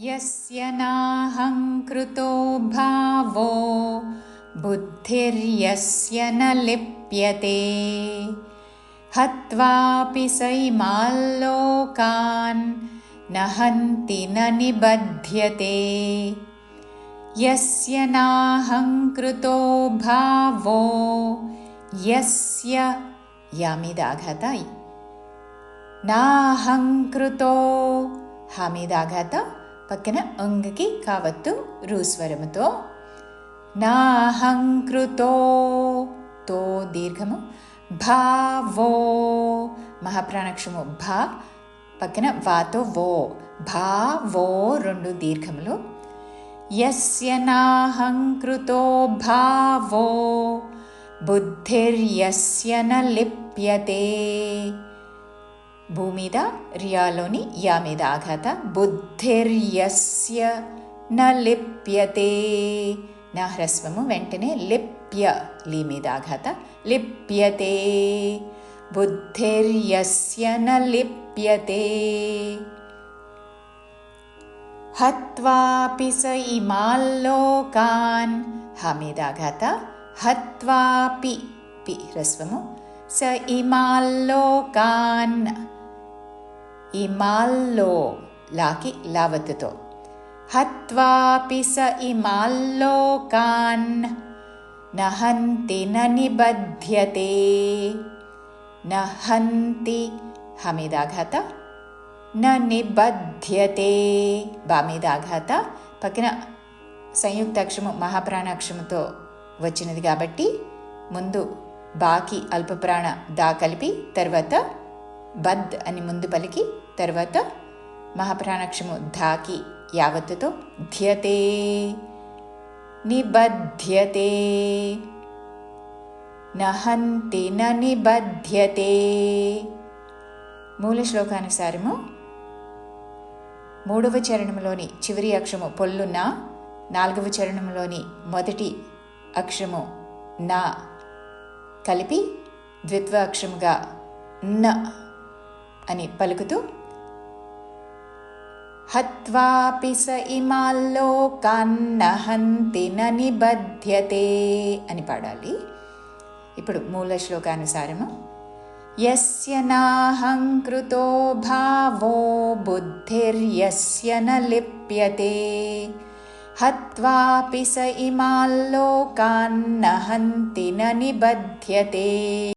यस्य नाहङ्कृतो भावो बुद्धिर्यस्य न लिप्यते। हत्वापि सैमाल्लोकान् न हन्ति न निबध्यते। यस्य नाहङ्कृतो भावो यस्य नाहङ्कृतो हामिदाघत పక్కన ఒంగకి కావత్తు రూస్వరముతో. నాహంకృతో తో దీర్ఘము భావో మహాప్రాణక్షము భా పక్కన వాతో వో భావో రెండు దీర్ఘములు. యస్య నాహంకృతో భావో బుద్ధిర్యస్య న లిప్యతే. భూ మీద రియాలోని యా మీద ఆఘాత బుద్ధిర్యస్య న లిప్యతే నా హ్రస్వము వెంటనే లిప్య లీ మీద ఆఘాత లిప్యతే బుద్ధిర్యస్య న లిప్యతే హత్వాపి స ఇమాల్లోకాన్ హ మీద ఆఘాత హత్వాపి పి హ్రస్వము స ఇమాల్లోకాన్ ఇమాల్లో లాకి లావత్తుతో హత్వాపి స ఇమాల్లోకాన్ నహంతి న నిబధ్యతే నహంతి హమీదాఘాత న నిబధ్యతే బామీదాఘాత పక్కన సంయుక్తాక్షము మహాప్రాణాక్షముతో వచ్చినది కాబట్టి ముందు బాకి అల్పప్రాణ దా కలిపి తర్వాత బద్ అని ముందు పలికి తర్వాత మహాప్రాణాక్షము ధాకి యావత్తుతో ధ్యతే నిబధ్యతే. నహంతి న నిబధ్యతే. మూల శ్లోకానుసారము మూడవ చరణంలోని చివరి అక్షము పొల్లున నాలుగవ చరణంలోని మొదటి అక్షము నా కలిపి ద్విత్వ అక్షముగా న అని పలుకుతూ హత్వాపి స ఇమాల్లోకాన్నహంతి నిబధ్యతే అని పాడాలి. ఇప్పుడు మూల శ్లోకానుసారము యస్య నాహంకృతో భావో బుద్ధిర్యస్య న లిప్యతే హత్వాపి స ఇమాల్లోకాన్నహంతి నిబధ్యతే